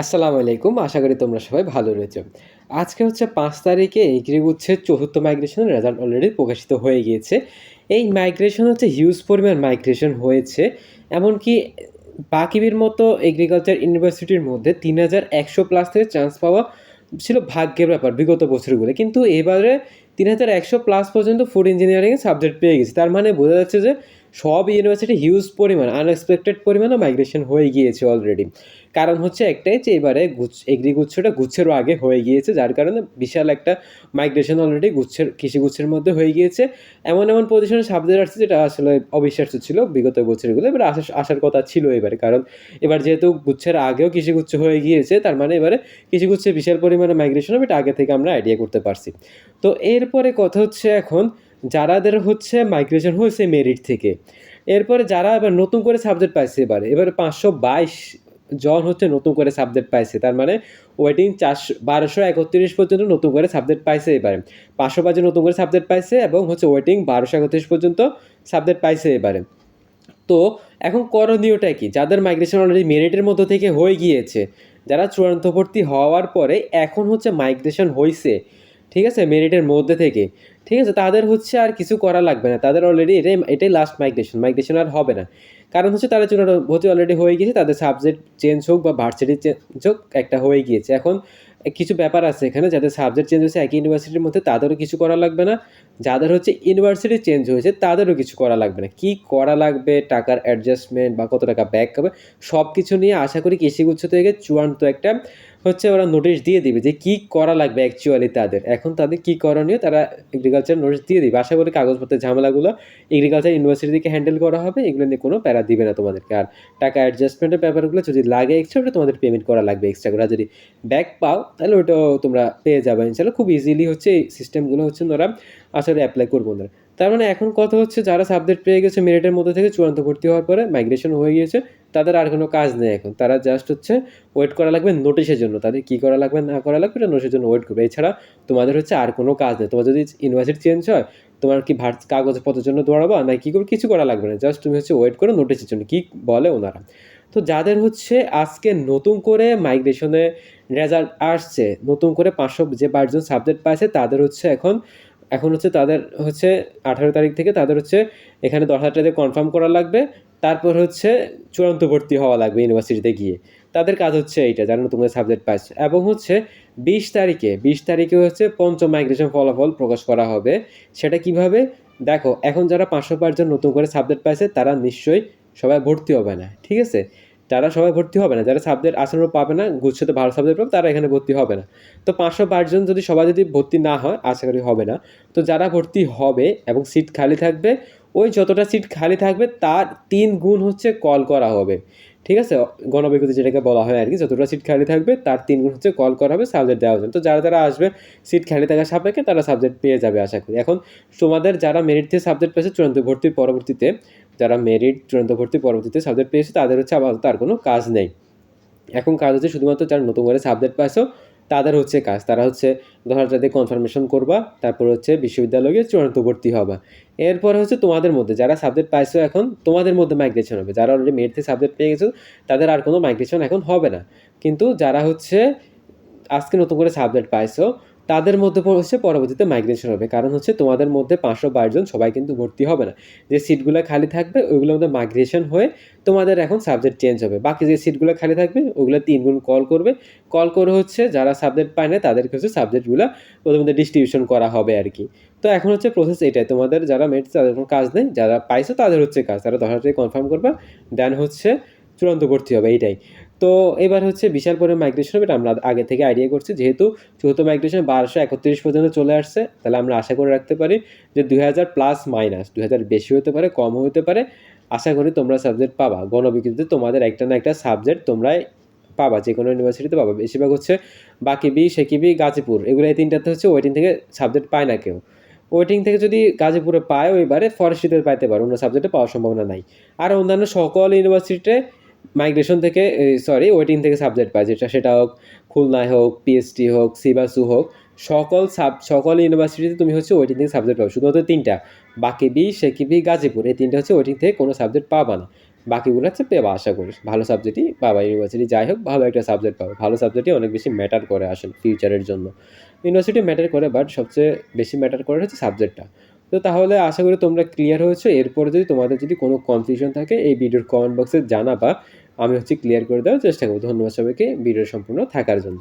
আসসালামু আলাইকুম, আশা করি তোমরা সবাই ভালো রয়েছে। আজকে হচ্ছে পাঁচ তারিখে এগ্রি গুচ্ছের চতুর্থ মাইগ্রেশনের রেজাল্ট অলরেডি প্রকাশিত হয়ে গিয়েছে। এই মাইগ্রেশন হচ্ছে হিউজ পরিমাণ মাইগ্রেশন হয়েছে, এমনকি বাকিবির মতো এগ্রিকালচার ইউনিভার্সিটির মধ্যে তিন হাজার একশো প্লাস থেকে চান্স পাওয়া ছিল ভাগ্যের ব্যাপার বিগত বছরগুলো। কিন্তু এবারে তিন হাজার একশো প্লাস পর্যন্ত ফুড ইঞ্জিনিয়ারিংয়ে সাবজেক্ট পেয়ে গেছে। তার মানে বোঝা যাচ্ছে যে সব ইউনিভার্সিটি হিউজ পরিমাণ আনএক্সপেক্টেড পরিমাণে মাইগ্রেশন হয়ে গিয়েছে অলরেডি কারণ হচ্ছে একটাই যে এবারে গুচ্ছ এগ্রি গুচ্ছটা গুচ্ছেরও আগে হয়ে গিয়েছে, যার কারণে বিশাল একটা মাইগ্রেশন অলরেডি গুচ্ছের কৃষি গুচ্ছের মধ্যে হয়ে গিয়েছে। এমন এমন পজিশনে সাবজেক্ট আসছে যেটা আসলে অবিশ্বাস্য ছিল বিগত বছরগুলো, এবার আসার আসার কথা ছিল এবারে। কারণ এবার যেহেতু গুচ্ছের আগেও কৃষি গুচ্ছ হয়ে গিয়েছে, তার মানে এবারে কৃষি গুচ্ছে বিশাল পরিমাণে মাইগ্রেশন হবে, এটা আগে থেকে আমরা আইডিয়া করতে পারছি। তো এরপরে কথা হচ্ছে এখন যারাদের হচ্ছে মাইগ্রেশন হয়েছে মেরিট থেকে। এরপরে যারা এবার নতুন করে সাবজেক্ট পাইছে এবারে এবারে পাঁচশো বাইশ জন হচ্ছে নতুন করে সাবজেক্ট পাইছে। তার মানে ওয়েটিং চারশো, বারোশো একত্রিশ পর্যন্ত নতুন করে সাবজেক্ট পাইছে এবারে। পাঁচশো পাঁচে নতুন করে সাবজেক্ট পাইছে এবং হচ্ছে ওয়েটিং বারোশো একত্রিশ পর্যন্ত সাবজেক্ট পাইছে এবারে। তো এখন করণীয়টা কি? যাদের মাইগ্রেশন অলরেডি মেরিটের মধ্য থেকে হয়ে গিয়েছে, যারা চূড়ান্ত ভর্তি হওয়ার পরে এখন হচ্ছে মাইগ্রেশন হয়েছে ঠিক আছে? মেরিটের মধ্যে থেকে। ঠিক আছে? তাদের হচ্ছে আর কিছু করা লাগবে না। তাদের অলরেডি এটাই এটাই লাস্ট মাইগ্রেশন মাইগ্রেশন আর হবে না। কারণ হচ্ছে তারা ভর্তি অলরেডি হয়ে গিয়েছে তাদের সাবজেক্ট চেঞ্জ হোক বা ভার্সিটি চেঞ্জ হোক, একটা হয়ে গিয়েছে। এখন কিছু ব্যাপার আছে এখানে। যাদের সাবজেক্ট চেঞ্জ হয়েছে, একই ইউনিভার্সিটির মধ্যে তাদেরও কিছু করা লাগবে না। যাদের হচ্ছে ইউনিভার্সিটি চেঞ্জ হয়েছে, তাদেরও কিছু করা লাগবে না। কি করা লাগবে? টাকার অ্যাডজাস্টমেন্ট বা কত টাকা ব্যাক হবে? সব কিছু নিয়ে আশা করি কৃষিগুচ্ছ থেকে চূড়ান্ত একটা হচ্ছে ওরা নোটিশ দিয়ে দিবে যে কী করা লাগবে অ্যাকচুয়ালি তাদের। এখন তাদের কী করণীয়? তারা এগ্রিকালচার নোটিশ দিয়ে দিবে। আশা করি কাগজপত্রের ঝামেলাগুলো এগ্রিকালচার ইউনিভার্সিটি থেকে হ্যান্ডেল করা হবে। এগুলো নিয়ে কোনো প্যারা দিবে না তোমাদেরকে। আর টাকা অ্যাডজাস্টমেন্টের ব্যাপারগুলো যদি লাগে এক্সট্রা ওটা তোমাদের পেমেন্ট করা লাগবে এক্সট্রা করে। যদি ব্যাক পাও, তাহলে ওটাও তোমরা পেয়ে যাবে। ইনশাল্লাহ খুব ইজিলি হচ্ছে এই সিস্টেমগুলো হচ্ছে ওরা আসলে অ্যাপ্লাই করব না তার মানে এখন কথা হচ্ছে, যারা সাবজেক্ট পেয়ে গেছে মেরিটের মধ্যে থেকে চূড়ান্ত ভর্তি হওয়ার পরে মাইগ্রেশন হয়ে গিয়েছে। তাদের আর কোনো কাজ নেই এখন। তারা জাস্ট হচ্ছে ওয়েট করা লাগবে নোটিশের জন্য। তাদের কী করা লাগবে, না করা লাগবে, এটা নোটিশের জন্য ওয়েট করবে। এছাড়া তোমাদের হচ্ছে আর কোনো কাজ নেই। তোমার যদি ইউনিভার্সিটি চেঞ্জ হয়, তোমার কি ভার কাগজপত্রের জন্য দৌড়াবা? না কী করবে? কিছু করা লাগবে না। জাস্ট তুমি হচ্ছে ওয়েট করো নোটিশের জন্য। কী বলে ওনারা? তো যাদের হচ্ছে আজকে নতুন করে মাইগ্রেশনে রেজাল্ট আসছে, নতুন করে পাঁচশো যে পাঁচজন সাবজেক্ট পাইছে, তাদের হচ্ছে এখন এখন হচ্ছে তাদের হচ্ছে আঠারো তারিখ থেকে তাদের হচ্ছে এখানে দশ হাজার টাকা কনফার্ম করা লাগবে। তারপর হচ্ছে চূড়ান্ত ভর্তি হওয়া লাগবে ইউনিভার্সিটিতে গিয়ে। তাদের কাজ হচ্ছে এইটা যারা নতুন সাবজেক্ট পাচ্ছে এবং হচ্ছে বিশ তারিখে বিশ তারিখে হচ্ছে পঞ্চম মাইগ্রেশন ফলাফল প্রকাশ করা হবে। সেটা কীভাবে? দেখো, এখন যারা পাঁচশো পাঁচজন নতুন করে সাবজেক্ট পাইছে, তারা নিশ্চয়ই সবাই ভর্তি হবে না, ঠিক আছে? যারা সবাই ভর্তি হবে না, যারা সাবজেক্ট আসানো পাবে না, গুচ্ছতে ভালো সাবজেক্ট পাবে, তারা এখানে ভর্তি হবে না। তো পাঁচশো পাঁচজন যদি সবাই যদি ভর্তি না হয়, আশা করি হবে না। তো যারা ভর্তি হবে এবং সিট খালি থাকবে, ওই যতটা সিট খালি থাকবে, তার তিন গুণ হচ্ছে কল করা হবে। ঠিক আছে? গণবিজ্ঞপ্তি যেটাকে বলা হয় আর কি, যতটা সিট খালি থাকবে, তার তিন গুণ হচ্ছে কল করা হবে, সাবজেক্ট দেওয়া হবে তো যারা যারা আসবে, সিট খালি থাকার সাপেক্ষে তারা সাবজেক্ট পেয়ে যাবে আশা করি। এখন তোমাদের যারা মেরিট থেকে সাবজেক্ট পেয়েছে, চূড়ান্ত ভর্তির পরবর্তীতে যারা মেরিট চূড়ান্ত ভর্তি পরবর্তীতে সাবজেক্ট পেয়েছে, তাদের হচ্ছে আপাতত আর কোনো কাজ নেই। এখন কাজ হচ্ছে শুধুমাত্র যারা নতুন করে সাবজেক্ট পাইছো, তাদের হচ্ছে কাজ। তারা হচ্ছে দশটাতে কনফার্মেশন করবা, তারপর হচ্ছে বিশ্ববিদ্যালয়ে চূড়ান্ত ভর্তি হবা। এরপরে হচ্ছে তোমাদের মধ্যে, যারা সাবজেক্ট পাইছো এখন, তোমাদের মধ্যে মাইগ্রেশন হবে। যারা অলরেডি মেরিট সাবজেক্ট পেয়ে গেছো, তাদের আর কোনো মাইগ্রেশন এখন হবে না। কিন্তু যারা হচ্ছে আজকে নতুন করে সাবজেক্ট পাইছো, তাদের মধ্যে হচ্ছে পরবর্তীতে মাইগ্রেশন হবে। কারণ হচ্ছে তোমাদের মধ্যে পাঁচশো বাইশ জন সবাই কিন্তু ভর্তি হবে না। যে সিটগুলো খালি থাকবে, ওইগুলোর মধ্যে মাইগ্রেশন হয়ে তোমাদের এখন সাবজেক্ট চেঞ্জ হবে। বাকি যে সিটগুলো খালি থাকবে, ওগুলো তিন গুণ কল করবে। কল করে হচ্ছে যারা সাবজেক্ট পায় না তাদেরকে হচ্ছে সাবজেক্টগুলো ওদের মধ্যে ডিস্ট্রিবিউশন করা হবে আর কি। তো এখন হচ্ছে প্রসেস এটাই। তোমাদের যারা মেট তাদের কোনো কাজ নেই। যারা পাইছো, তাদের হচ্ছে কাজ। তারা দশ হাজার কনফার্ম করবা দেন হচ্ছে চূড়ান্ত ভর্তি হবে। এইটাই। তো এবার হচ্ছে বিশাল পরে মাইগ্রেশন হবে আমরা আগে থেকে আইডিয়া করছি। যেহেতু চতুর্থ মাইগ্রেশন বারোশো একত্রিশ পর্যন্ত চলে আসছে, তাহলে আমরা আশা করে রাখতে পারি যে দুই হাজার প্লাস মাইনাস দুই হাজার বেশি হতে পারে, কম হতে পারে। আশা করি তোমরা সাবজেক্ট পাবা। গণবিজ্ঞপ্তিতে তোমাদের একটা না একটা সাবজেক্ট তোমরাই পাবা যে কোনো ইউনিভার্সিটিতে পাবা। বেশিরভাগ হচ্ছে বাকিবি, সেকিবি, গাজীপুর, এগুলো এই তিনটাতে হচ্ছে ওয়েটিং থেকে সাবজেক্ট পায় না কেউ। ওয়েটিং থেকে যদি গাজীপুরে পায় ওইবারে ফরেস্ট্রিতে পাইতে পারে, অন্য সাবজেক্টে পাওয়ার সম্ভাবনা নাই। আর অন্যান্য সকল ইউনিভার্সিটিতে মাইগ্রেশন থেকে সরি ওয়েটিং থেকে সাবজেক্ট পায়, যেটা সেটা হোক, খুলনায় হোক পিএসটি হোক সিবাসু হোক, সকল সাব সকল ইউনিভার্সিটিতে তুমি হচ্ছে ওয়েটিং থেকে সাবজেক্ট পাবে। শুধুমাত্র তিনটা বাকি বি সেকিবি, গাজীপুর, এই তিনটা হচ্ছে ওয়েটিং থেকে কোনো সাবজেক্ট পাবা না। বাকিগুলো হচ্ছে পেবা, আশা করি। ভালো সাবজেক্টই পাবা ইউনিভার্সিটি যাই হোক, ভালো একটা সাবজেক্ট পাবে। ভালো সাবজেক্টই অনেক বেশি ম্যাটার করে আসলে ফিউচারের জন্য। ইউনিভার্সিটি ম্যাটার করে বাট সবচেয়ে বেশি ম্যাটার করে হচ্ছে সাবজেক্টটা তো তাহলে আশা করি তোমরা ক্লিয়ার হয়েছো। এরপরে যদি তোমাদের যদি কোনো কনফিউশন থাকে, এই ভিডিওর কমেন্ট বক্সে জানাবা, আমি হচ্ছে ক্লিয়ার করে দেওয়ার চেষ্টা করব। ধন্যবাদ সবাইকে। ভিডিও সম্পূর্ণ থাকার জন্য।